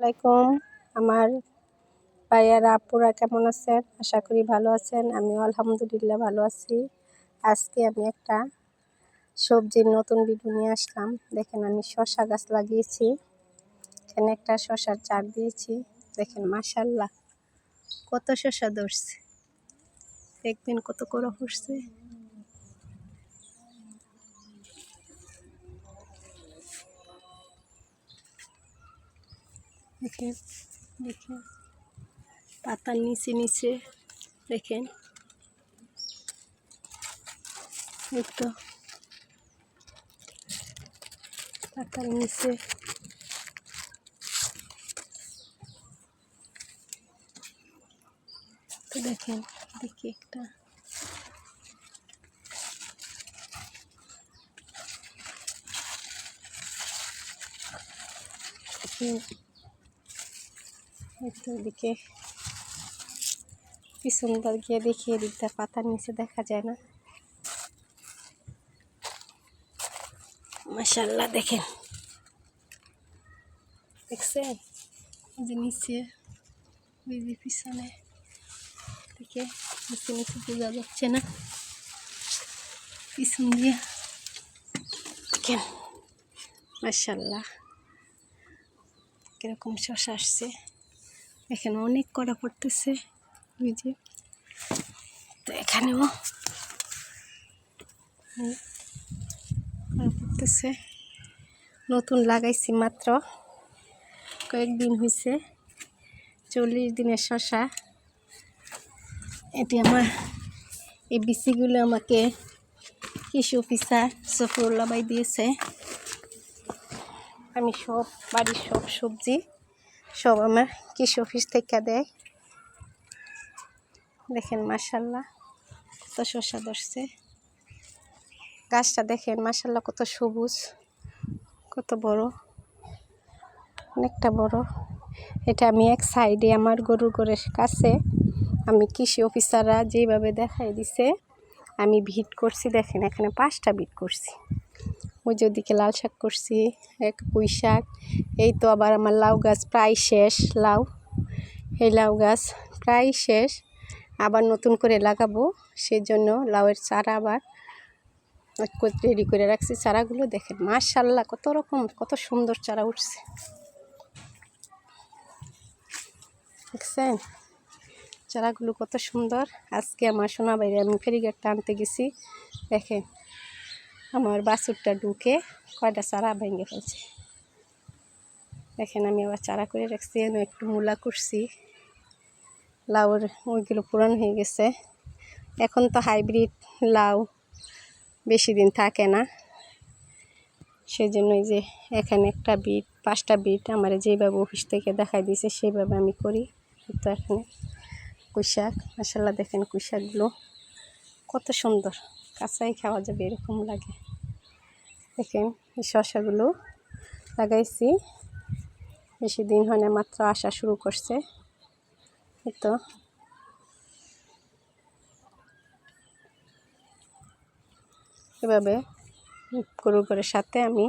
আলাইকুম। আমার ভাইয়ারা আপুরা কেমন আছেন? আশা করি ভালো আছেন। আমি আলহামদুলিল্লাহ ভালো আছি। আজকে আমি একটা সবজির নতুন ভিডিও নিয়ে আসলাম। দেখেন আমি শশা গাছ লাগিয়েছি। এখানে একটা শশার চার দিয়েছি। দেখেন মাসাল্লাহ কত শশা ধরছে। দেখবেন কত করে হচ্ছে দেখেন দেখেন। পাতার নিচে নিচে, দেখেন। এই তো। পাতার নিচে। তো দেখেন, দেখি একটা। দেখেন দিকে পিছনটা গিয়ে দেখিয়ে দিকটা পাতার নিচে দেখা যায় না। মাসাল্লাহ দেখেন। দেখছেন? যে নিচে ওই যে পিছনে দেখে নিচে নিচে বোঝা যাচ্ছে না। পিছন দিয়ে। দেখেন? মাসাল্লাহ কীরকম শশা আসছে। এখানে অনেক কড়া পড়তেছে। ওই যে, তো এখানেও পড়তেছে। নতুন লাগাইছি মাত্র। কয়েকদিন হয়েছে চল্লিশ দিনের শশা। এটি আমার এই বিচিগুলো আমাকে কৃষি অফিসার সফরুল্লা বাই দিয়েছে। আমি সব বাড়ির সব সবজি সব আমার কৃষি অফিস থেকে দেয়। দেখেন মাসাল্লাহ কত শসা ধরছে। গাছটা দেখেন মাসাল্লাহ কত সবুজ, কত বড়, অনেকটা বড়। এটা আমি এক সাইডে আমার গরু গরের কাছে আমি কৃষি অফিসাররা যেভাবে দেখাই দিছে, আমি ভিট করছি, দেখেন এখানে পাঁচটা ভিট করছি। ওই যে ওদিকে লাল শাক করছি, এক পুঁই শাক। এই তো আবার আমার লাউ গাছ প্রায় শেষ, লাউ, এই লাউ গাছ প্রায় শেষ। আবার নতুন করে লাগাবো সেই জন্য লাউয়ের চারা আবার রেডি করে রাখছি। চারাগুলো দেখেন, মাশাল্লাহ কত রকম, কত সুন্দর চারা উঠছে। দেখছেন? চারাগুলো কত সুন্দর। আজকে আমার সোনা বাইরে আমি ফেরিঘাটটা আনতে গেছি। দেখেন আমার বাছুরটা ঢুকে কয়টা চারা ভেঙে ফেলছে। দেখেন আমি আবার চারা করে রাখছি একটু মূলা করছি লাউর ওইগুলো পুরান হয়ে গেছে। এখন তো হাইব্রিড লাউ বেশি দিন থাকে না। সেই জন্যই যে এখানে একটা বিট, পাঁচটা বিট আমার যেভাবে অফিস থেকে দেখাই দিয়েছে সেইভাবে আমি করি। তো এখানে কুইশাক মশাল্লা দেখেন কুইশাকগুলো কত সুন্দর। কাঁচাই খাওয়া যাবে, এরকম লাগে। দেখেন, এই শশাগুলো লাগাইছি। বেশি দিন হয় না, মাত্র আসা শুরু করছে। তো। এভাবে গরু করে সাথে আমি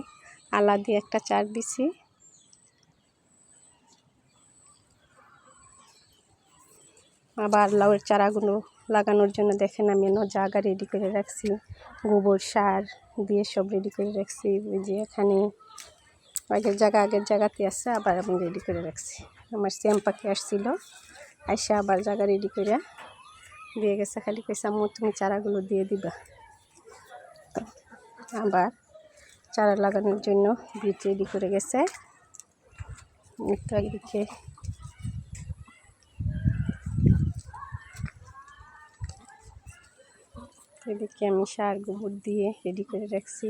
আলা দিয়ে একটা চার দিছি। আবার লাউয়ের চারাগুলো লাগানোর জন্য দেখেন আমি এনে জায়গা রেডি করে রাখছি। গোবর সার দিয়ে সব রেডি করে রাখছি। ওই যে এখানে আগের জায়গা, আগের জায়গাতে আছে, আবার আমি রেডি করে রাখছি। আমার শ্যাম পাখি আসছিল, আইসা আবার জায়গা রেডি করে দিয়ে গেছে, খালি কইসা মো তুমি চারাগুলো দিয়ে দিবা। আবার চারা লাগানোর জন্য বীজ রেডি করে গেছে। একটু একদিকে এদিকে আমি সার গোবর দিয়ে রেডি করে রাখছি।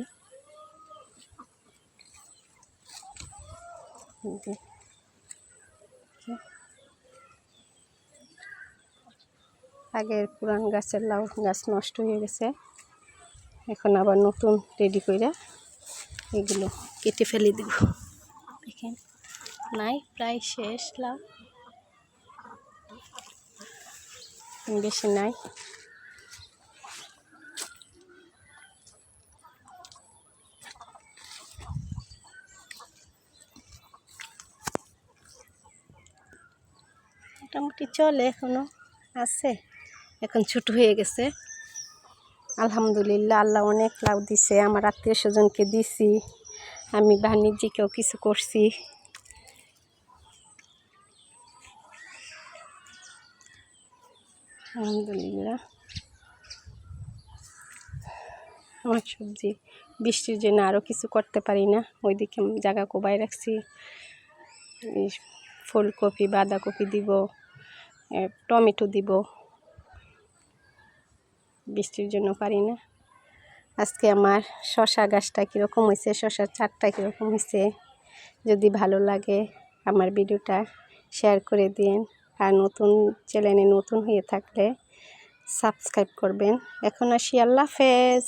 আগের পুরান গাছের লাউ গাছ নষ্ট হয়ে গেছে। এখন আবার নতুন রেডি করে এগুলো কেটে ফেলে দেব। দেখেন, নাই, প্রায় শেষ লাউ। বেশি নাই। মোটামুটি চলে এখনও আছে। এখন ছোট হয়ে গেছে। আলহামদুলিল্লাহ, আল্লাহ অনেক লাউ দিছে। আমার আত্মীয় স্বজনকে দিছি। আমি বাণিজ্যিকেও কিছু করছি। আলহামদুলিল্লাহ। আমার সবজি, বৃষ্টির জন্য আরও কিছু করতে পারি না। ওইদিকে জায়গা কোবাই রাখছি। ফুলকপি, বাঁধাকপি দিব টমেটো দিব। বৃষ্টির জন্য পারি না। আজকে আমার শশা গাছটা কীরকম হয়েছে শশার চারটা কীরকম হয়েছে যদি ভালো লাগে আমার ভিডিওটা শেয়ার করে দিন আর নতুন চ্যানেলে নতুন হয়ে থাকলে সাবস্ক্রাইব করবেন। এখন আসি, আল্লাহ হাফেজ।